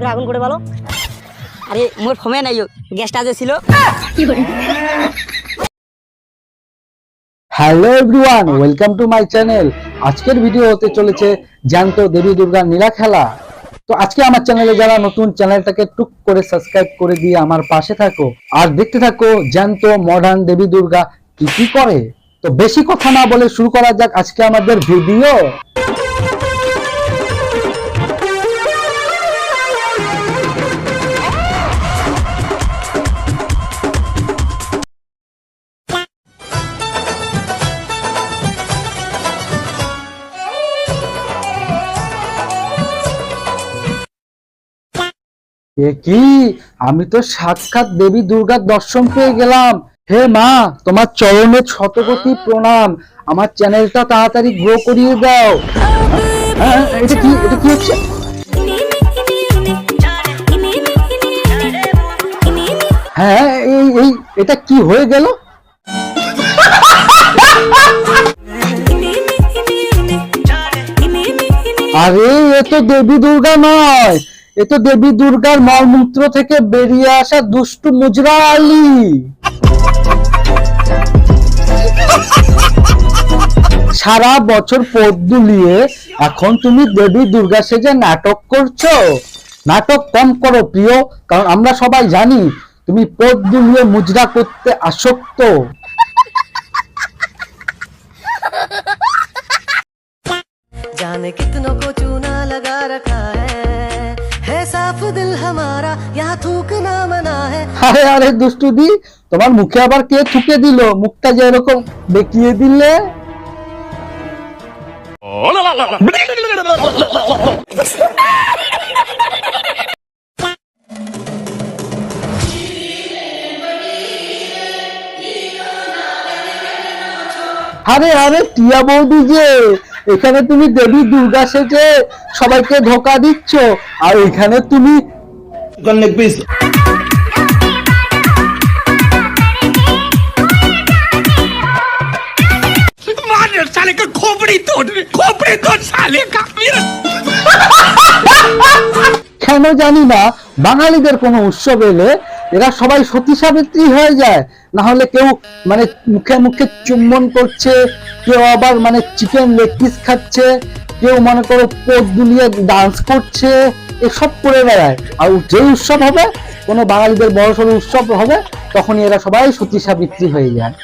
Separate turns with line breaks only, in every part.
কি আগুন করে বলো আরে, মোর ফোমে নাই গ্যাসটা যে ছিল।
Hello everyone welcome to my channel আজকের ভিডিও হতে চলেছে জ্যান্ত দেবী দুর্গার নীলা খেলা। তো আজকে আমার চ্যানেলে যারা নতুন চ্যানেলটাকে টুক করে সাবস্ক্রাইব করে দিয়ে আমার পাশে থাকো। আর দেখতে থাকো জ্যান্ত মডার্ন দেবী দুর্গা কি কি করে। তো বেশি কথা না বলে শুরু করা যাক আজকে আমাদের ভিডিও এ কি? আমি তো সাক্ষাৎ দেবী দুর্গার দর্শন পেয়ে গেলাম। হে মা তোমার চরণে শতকোটি প্রণাম। আমার চ্যানেলটা তাড়াতাড়ি গ্রো করিয়ে দাও। হ্যাঁ, এটা কি এটা কি হচ্ছে? হ্যাঁ এই এই এটা কি হয়ে গেল? আরে এ তো দেবী দুর্গা নয়। এ তো দেবী দুর্গার মলমূত্র থেকে বেরিয়ে আসা দুষ্টু মুজরা আলী সারা বছর পথ দুলিয়ে এখন তুমি দেবী দুর্গা সেজে নাটক করছ। নাটক কম করো প্রিয়, কারণ আমরা সবাই জানি তুমি পথ দুলিয়ে মুজরা করতে আসক্ত। আরে দুষ্টুদি তোমার মুখে আবার কে থুকে দিল? মুখটা যে এরকম বেঁকিয়ে দিলে? আরে আরে, টিয়া বৌদি যে, এখানে তুমি দেবী দুর্গা সেজে সবাইকে ধোকা দিচ্ছ, আর এখানে তুমি কেন জানি না বাঙালিদের কোনো উৎসব এলে এরা সবাই সতী সাবিত্রী হয়ে যায়। না হলে কেউ মানে মুখে মুখে চুম্বন করছে কেউ আবার মানে চিকেন লেগ পিস খাচ্ছে কেউ মনে করো পোট দুলিয়ে ডান্স করছে এসব করে বেড়ায়। আর যে উৎসব হবে কোনো বাঙালিদের বড়সড় উৎসব হবে তখনই এরা সবাই সতী সাবিত্রী হয়ে যায়।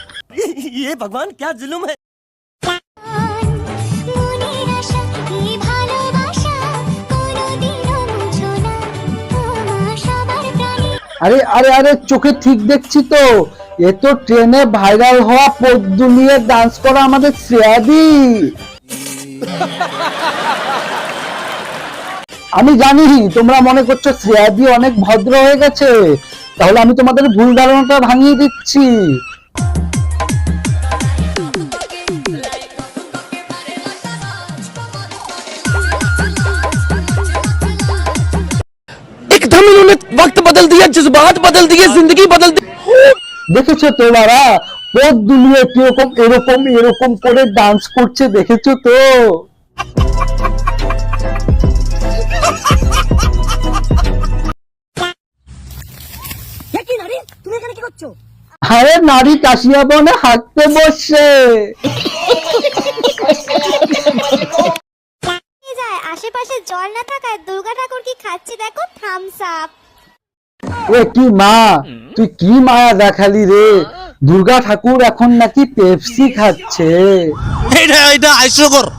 ভগবান জুলুম
আরে আরে আরে, চোখে ঠিক দেখছি তো। এ তো ট্রেনে ভাইরাল হওয়া দুলিয়ে ডান্স করা আমাদের শ্রেয়াদি। আমি জানি, তোমরা মনে করছ শ্রেয়াদি অনেক ভদ্র হয়ে গেছে। তাহলে আমি তোমাদের ভুল ধারণাটা ভাঙিয়ে দিচ্ছি।
बदल दिया जज्बात बदल दिए जिंदगी बदल दी
দেখেছো তোমরা পোট দুলিয়ে কিরকম এরকম এরকম করে ডান্স করছে দেখেছো তো
এ কি নারী তুমি এখানে কি করছো
আরে নারী কাশিয়া বনে হাঁটতে বসছে
নিয়ে যায় আশেপাশে জল না থাকায় দুর্গা ঠাকুর কি খাচ্ছে দেখো থামস আপ
এ কি মা? তুই কি মায়া দেখালি রে? দুর্গা ঠাকুর এখন নাকি পেপসি খাচ্ছে।
এটা এটা হাস্যকর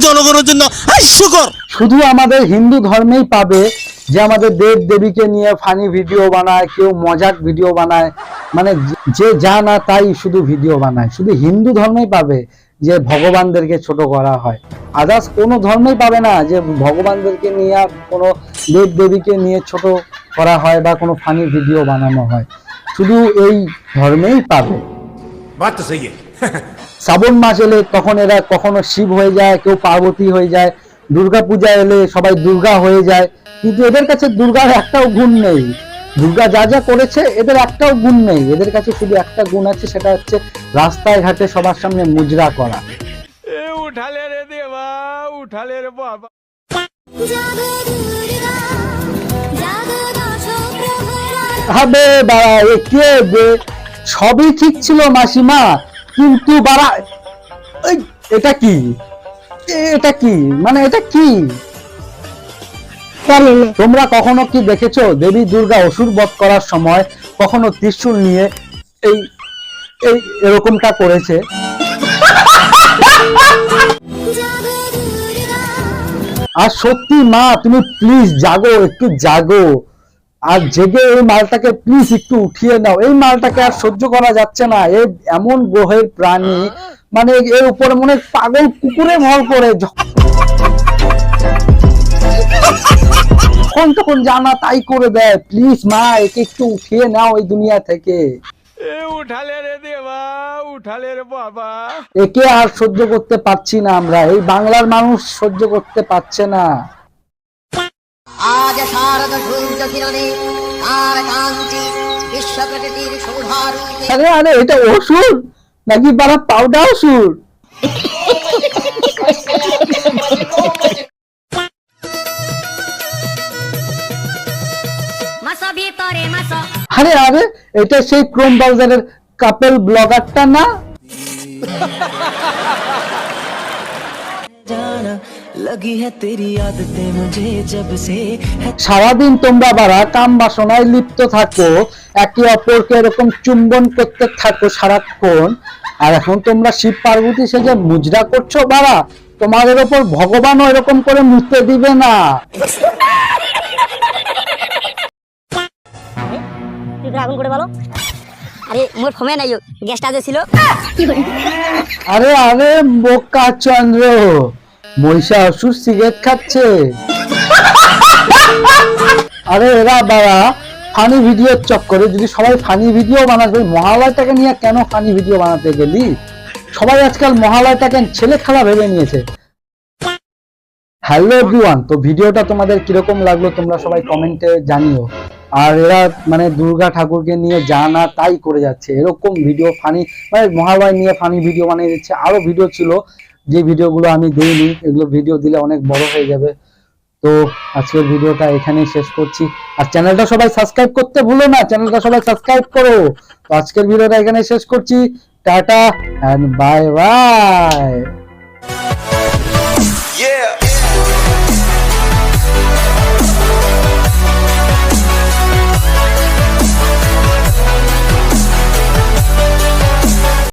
জনগণের জন্য হাস্যকর
শুধু আমাদের হিন্দু ধর্মেই পাবে যে আমাদের দেব দেবীকে নিয়ে ফানি ভিডিও বানায় কেউ মজাক ভিডিও বানায়। মানে যে- যে যা না তাই শুধু ভিডিও বানায়। শুধু হিন্দু ধর্মেই পাবে। যে ভগবানদেরকে ছোট করা হয়। আদার্স কোনো ধর্মই পাবে না যে ভগবানদেরকে নিয়ে কোনো দেব দেবীকে নিয়ে ছোট করা হয় বা কোনো ফানি ভিডিও বানানো হয়। শুধু এই ধর্মেই পাবে। শ্রাবণ মাস এলে তখন এরা কখনো শিব হয়ে যায় কেউ পার্বতী হয়ে যায় দুর্গা পূজা এলে সবাই দুর্গা হয়ে যায়। কিন্তু এদের কাছে দুর্গার একটাও গুণ নেই। দুর্গা যা যা করেছে এদের একটাও গুণ নেই। এদের কাছে শুধু একটা গুণ আছে সেটা হচ্ছে রাস্তায় ঘাটে সবার সামনে মুজরা করা।
উঠালে রে দেবা উঠালে রে বাবা।
হবে বাবা এ কে বে? সবই ঠিক ছিল মাসিমা কিন্তু বাবা এটা কি? এটা কি? মানে এটা কি? তোমরা কখনো কি দেখেছ দেবী দুর্গা অসুর বধ করার সময় কখনো ত্রিশূল নিয়ে এই এই এরকমটা করেছে? আর সত্যি মা, তুমি প্লিজ জাগো, একটু জাগো। আর জেগে এই মালটাকে প্লিজ একটু উঠিয়ে নাও। এই মালটাকে আর সহ্য করা যাচ্ছে না। এ এমন গ্রহের প্রাণী মানে এর উপরে মনে পাগল কুকুরে ভর করে। যখন তখন জানা তাই করে দেয়। প্লিজ মা একে একটু উঠিয়ে নাও এই দুনিয়া থেকে। একে আর সহ্য করতে পারছি না আমরা। এই বাংলার মানুষ সহ্য করতে পারছে না।
আজ শারদ সূর্য কিরণে আর কান্তি বিশ্ব প্রকৃতির সৌধারূপে
আরে আরে এটা ওষুধ? নাকি বারা পাউডার ওষুধ? আরে আরে এটা সেই ক্রোম ব্রাউজারের কাপেল ব্লগারটা না? সারাদিন তোমরা বারা কাম বাসনায় লিপ্ত থাকো একে অপরকে এরকম চুম্বন করতে থাকো সারাক্ষণ। আর এখন তোমরা শিব পার্বতী সেজে মুজরা করছ বাবা তোমাদের ওপর ভগবান ওরকম করে মুতে দিবে না।
আগুন করে বলো। আরে নাই গ্যাসটা যে ছিল।
আরে আরে, বোকা চন্দ্র। মহিষাসুর সিগারেট খাচ্ছে। আরে, এরা বাবা ফানি ভিডিওর চক্করে, যদি সবাই ফানি ভিডিও বানাবে, মহালয়টাকে নিয়ে কেন ফানি ভিডিও বানাতে গেলি? সবাই আজকাল মহালয়টাকে ছেলে খেলা ভেবে নিয়েছে। হ্যালো এভরিওয়ান তো ভিডিওটা তোমাদের কীরকম লাগল তোমরা সবাই কমেন্টে জানিও। আর এরা মানে দুর্গা ঠাকুরকে নিয়ে যা না তাই করে যাচ্ছে। এরকম ভিডিও ফানি মানে মহালয় নিয়ে ফানি ভিডিও বানিয়ে দিচ্ছে। আরও ভিডিও ছিল, যে ভিডিওগুলো আমি দিইনি, এগুলো ভিডিও দিলে অনেক বড় হয়ে যাবে। তো আজকের ভিডিওটা এখানেই শেষ করছি। আর চ্যানেলটা সবাই সাবস্ক্রাইব করতে ভুলো না চ্যানেলটা সবাই সাবস্ক্রাইব করো। তো আজকের ভিডিওটা এখানে শেষ করছি। Tata and bye bye